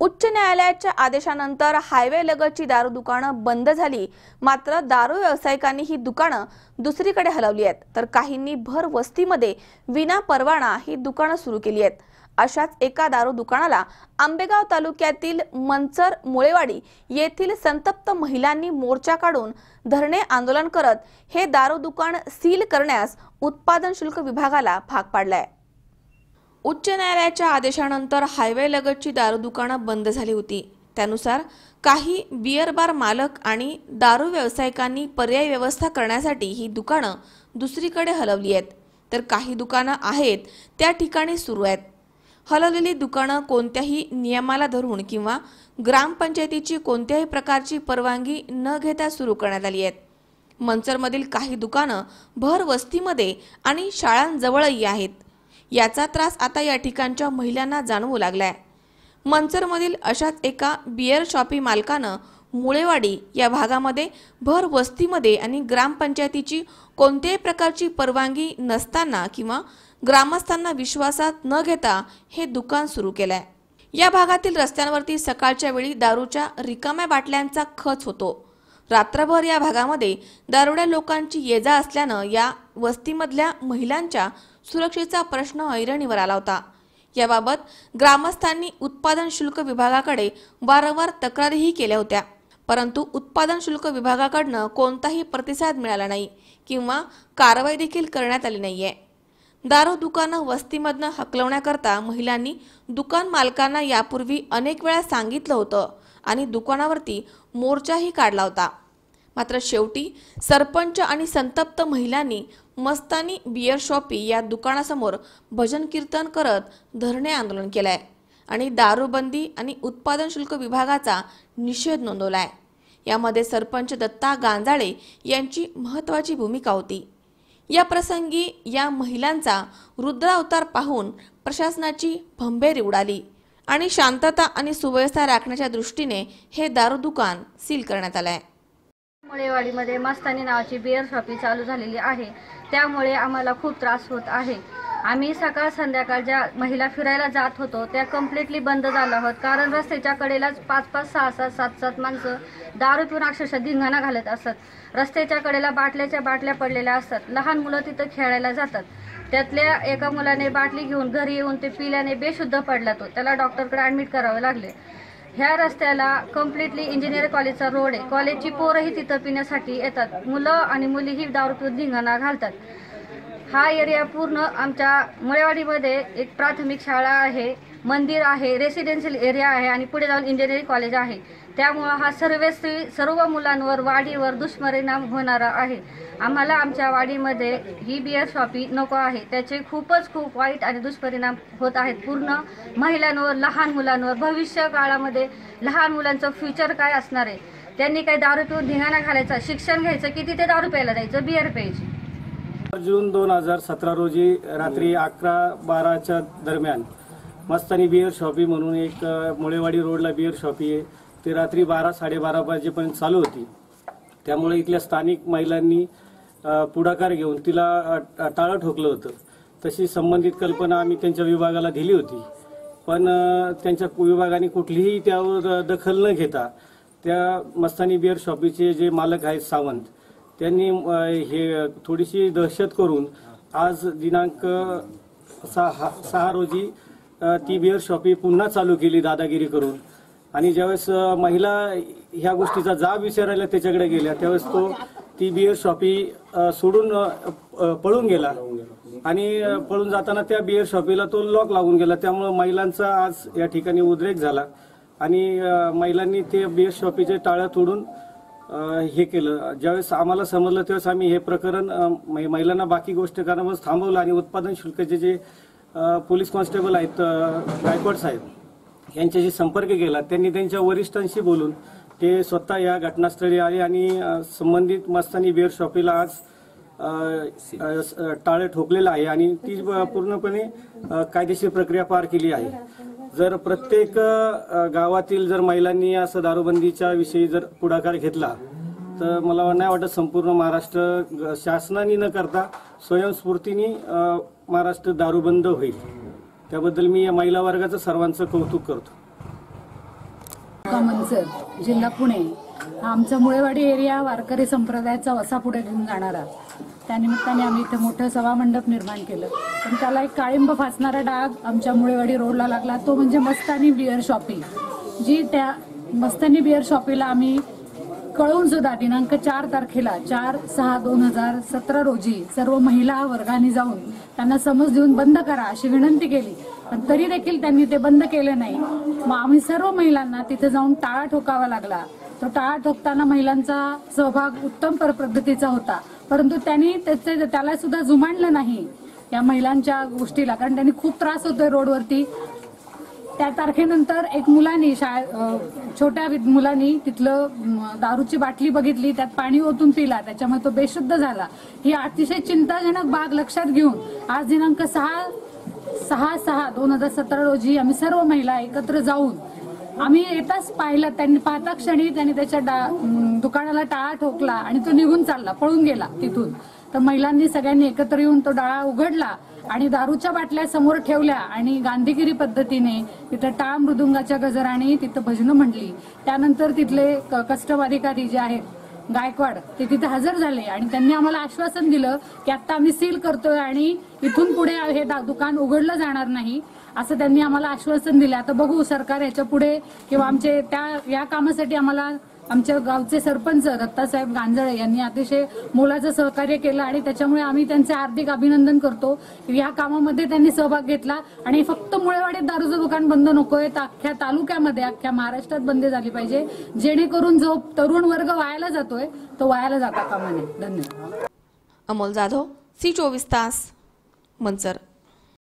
उच्च न्यायालयाच्या आदेशानंतर हायवे लगतची दारू दुकानं बंद झाली. मात्र दारू व्यावसायिकांनी ही दुकानं दुसरीकडे हलवली आहेत. तर काहींनी भर वस्तीमध्ये विना परवाना ही दुकानं सुरू केली आहेत. अशाच एका दारू दुकानाला आंबेगाव तालुक्यातील मंचर मुळेवाडी येथील संतप्त महिलांनी मोर्चा काढून धरणे आंदोलन करत हे दारू दुकान सील करण्यास उत्पादन शुल्क विभागाला भाग पाडलाय. उच्च न्यायालयाच्या आदेशानंतर हायवे लगतची दारू दुकानं बंद झाली होती. त्यानुसार काही बियर बार मालक आणि दारू व्यावसायिकांनी पर्यायी व्यवस्था करण्यासाठी ही दुकानं दुसरीकडे हलवली आहेत. तर काही दुकानं आहेत त्या ठिकाणी सुरू आहेत. हलवलेली दुकानं कोणत्याही नियमाला धरून किंवा ग्रामपंचायतीची कोणत्याही प्रकारची परवानगी न घेता सुरू करण्यात आली आहेत. मंचरमधील काही दुकानं भर वस्तीमध्ये आणि शाळांजवळही आहेत. याचा त्रास आता या ठिकाणच्या महिलांना जाणवू लागलाय. मंचरमधील अशाच एका बियर शॉपी मालकानं मुळेवाडी या भागामध्ये भर वस्तीमध्ये आणि ग्रामपंचायतीची कोणत्याही प्रकारची परवानगी नसताना किंवा ग्रामस्थांना विश्वासात न घेता हे दुकान सुरू केलंय. या भागातील रस्त्यांवरती सकाळच्या वेळी दारूच्या रिकाम्या बाटल्यांचा खच होतो. रात्रभर या भागामध्ये दारुड्या लोकांची ये जा असल्यानं या वस्तीमधल्या महिलांच्या सुरक्षेचा प्रश्न ऐरणीवर आला होता. याबाबत ग्रामस्थांनी उत्पादन शुल्क विभागाकडे वारंवार तक्रारीही केल्या होत्या. परंतु उत्पादन शुल्क विभागाकडनं कोणताही प्रतिसाद मिळाला नाही किंवा कारवाई देखील करण्यात आली नाहीये. दारू दुकानं वस्तीमधनं हकलवण्याकरता महिलांनी दुकान मालकांना यापूर्वी अनेक वेळा सांगितलं होतं आणि दुकानावरती मोर्चाही काढला होता. मात्र शेवटी सरपंच आणि संतप्त महिलांनी मस्तानी बियर शॉपी या दुकानासमोर भजन कीर्तन करत धरणे आंदोलन केलंय आणि दारूबंदी आणि उत्पादन शुल्क विभागाचा निषेध नोंदवला आहे यामध्ये सरपंच दत्ता गांजाळे यांची महत्वाची भूमिका होती. या प्रसंगी या महिलांचा रुद्रावतार पाहून प्रशासनाची भंभेरी उडाली आणि शांतता आणि सुव्यवस्था राखण्याच्या दृष्टीने हे दारू दुकान सील करण्यात आलं आहे मुळेवाडीमध्ये मस्तानी नावाची बिअर शॉपी चालू झालेली आहे. त्यामुळे आम्हाला खूप त्रास होत आहे. आम्ही सकाळ संध्याकाळ ज्या महिला फिरायला जात होतो त्या कम्प्लिटली बंद झाल्या आहोत कारण रस्त्याच्या कडेलाच पाच पाच सहा सहा सात सात माणसं दारू पिऊन अक्षरशः धिंगाणा घालत असत रस्त्याच्या कडेला बाटल्याच्या बाटल्या पडलेल्या असतात. लहान मुलं तिथं खेळायला जातात. त्यातल्या एका मुलाने बाटली घेऊन घरी येऊन ते पिल्याने बेशुद्ध पडला तो. त्याला डॉक्टरकडे ॲडमिट करावे लागले. ह्या रस्त्याला कम्प्लिटली इंजिनियर कॉलेजचा रोड आहे. कॉलेजची पोरंही तिथं पिण्यासाठी येतात. मुलं आणि मुलीही दारू पिऊन धिंगाणा घालतात. हा एरिया पूर्ण आमच्या मुळेवाडीमध्ये एक प्राथमिक शाळा आहे. मंदिर आहे रेसिडेन्शियल एरिया आहे आणि पुढे जाऊन इंजिनिअरिंग कॉलेज आहे. त्यामुळं हा सर्वस्वी सर्व मुलांवर वाडीवर दुष्परिणाम होणारा आहे. आम्हाला आमच्या वाडीमध्ये ही बियर शॉपी नको आहे. त्याचे खूपच खूप वाईट आणि दुष्परिणाम होत आहेत. पूर्ण महिलांवर लहान मुलांवर भविष्य काळामध्ये लहान मुलांचं फ्युचर काय असणार आहे? त्यांनी काही दारू पिऊन धिंगाणा घालायचा शिक्षण घ्यायचं की तिथे दारू प्यायला जायचं बिअर प्यायची? जून दोन हजार सतरा रोजी रात्री अकरा बाराच्या दरम्यान मस्तानी बिअर शॉपी म्हणून एक मुळेवाडी रोडला बिअर शॉपी आहे. ते रात्री बारा साडेबारा वाजेपर्यंत चालू होती. त्यामुळे इथल्या स्थानिक महिलांनी पुढाकार घेऊन तिला टाळं ठोकलं होतं. तशी संबंधित कल्पना आम्ही त्यांच्या विभागाला दिली होती. पण त्यांच्या विभागाने कुठलीही त्यावर दखल न घेता त्या मस्तानी बिअर शॉपीचे जे मालक आहेत सावंत त्यांनी हे थोडीशी दहशत करून आज दिनांक सहा सहा रोजी ती बिअर शॉपी पुन्हा चालू केली दादागिरी करून. आणि ज्यावेळेस महिला ह्या गोष्टीचा जाब विचारायला त्याच्याकडे गेल्या त्यावेळेस तो ती बिअर शॉपी सोडून पळून गेला. आणि पळून जाताना त्या बिअर शॉपीला तो लॉक लागून गेला. त्यामुळे महिलांचा आज या ठिकाणी उद्रेक झाला. आणि महिलांनी ते बिअर शॉपीचे टाळं तोडून हे केलं. ज्यावेळेस आम्हाला समजलं त्यावेळेस आम्ही हे प्रकरण महिलांना बाकी गोष्ट कारणामुळे थांबवलं आणि उत्पादन शुल्काचे जे पोलीस कॉन्स्टेबल आहेत गायकवाड साहेब यांच्याशी संपर्क केला. त्यांनी त्यांच्या वरिष्ठांशी बोलून ते स्वतः या घटनास्थळी आले आणि संबंधित मस्तानी बिअर शॉपीला आज टाळं टाळे ठोकलेलं आहे आणि ती पूर्णपणे कायदेशीर प्रक्रिया पार केली आहे. जर प्रत्येक गावातील जर महिलांनी असं दारूबंदीच्या विषयी जर पुढाकार घेतला तर मला नाही वाटत संपूर्ण महाराष्ट्र ग- शासनाने न करता स्वयंस्फूर्तीने महाराष्ट्र दारूबंद होईल. त्याबद्दल मी या महिला वर्गाचं सर्वांचं कौतुक करतो. मंचर जिल्हा पुणे. हा आमचा मुळेवाडी एरिया वारकरी संप्रदायाचा वसा पुढे घेऊन जाणारा. त्यानिमित्ताने आम्ही इथे मोठं सभामंडप निर्माण केलं. पण त्याला एक काळिंब फासणारा डाग आमच्या मुळेवाडी रोडला लागला. तो म्हणजे मस्तानी बिअर शॉपी जी त्या मस्तानी बिअर शॉपीला आम्ही कळवून सुद्धा दिनांक चार तारखेला चार सहा दोन हजार सतरा रोजी सर्व महिला वर्गाने जाऊन त्यांना समज देऊन बंद करा अशी विनंती केली. पण तरी देखील त्यांनी ते बंद केले नाही. मग आम्ही सर्व महिलांना तिथे जाऊन टाळा ठोकावा लागला. तो टाळा ठोकताना महिलांचा सहभाग उत्तम पद्धतीचा होता. परंतु त्यांनी त्याचे त्याला सुद्धा जुमानलं नाही. या महिलांच्या गोष्टीला कारण त्यांनी खूप त्रास होतोय रोडवरती. त्या तारखेनंतर एक मुलानी शाळे छोट्या विद- मुलांनी तिथलं दारूची बाटली बघितली त्यात पाणी ओतून पिला त्याच्यामुळे तो बेशुद्ध झाला. ही अतिशय चिंताजनक बाब लक्षात घेऊन आज दिनांक सहा सहा सहा दोन हजार सतरा रोजी आम्ही सर्व महिला एकत्र जाऊन आम्ही येताच पाहिलं त्यांनी पाहता क्षणी त्यांनी त्याच्या डा- दुकानाला टाळा ठोकला आणि तो निघून चालला पळून गेला तिथून. तर महिलांनी सगळ्यांनी एकत्र येऊन तो डाळा उघडला आणि दारूच्या बाटल्या समोर ठेवल्या आणि गांधीगिरी पद्धतीने तिथं टाळ मृदुंगाच्या गजराने तिथं भजनं म्हणली. त्यानंतर तिथले क- कस्टम अधिकारी जे आहेत गायकवाड ते तिथे हजर झाले आणि त्यांनी आम्हाला आश्वासन दिलं की आता आम्ही सील करतोय आणि इथून पुढे हे दा- दुकान उघडलं जाणार नाही असं त्यांनी आम्हाला आश्वासन दिलं. आता बघू सरकार याच्यापुढे किंवा आमचे त्या या कामासाठी आम्हाला आमच्या गावचे सरपंच दत्तासाहेब गांजळे यांनी अतिशय मोलाचं सहकार्य केलं आणि त्याच्यामुळे आम्ही त्यांचे हार्दिक अभिनंदन करतो. या कामामध्ये त्यांनी सहभाग घेतला आणि फक्त मुळेवाडीत दारूचं दुकान बंद नकोय तर अख्ख्या तालुक्यामध्ये अख्ख्या महाराष्ट्रात बंद झाली पाहिजे. जेणेकरून जो तरुण वर्ग वायाला जातोय तो वायाला जाता कामाने धन्यवाद. अमोल जाधव सी चोवीस तास मंचर.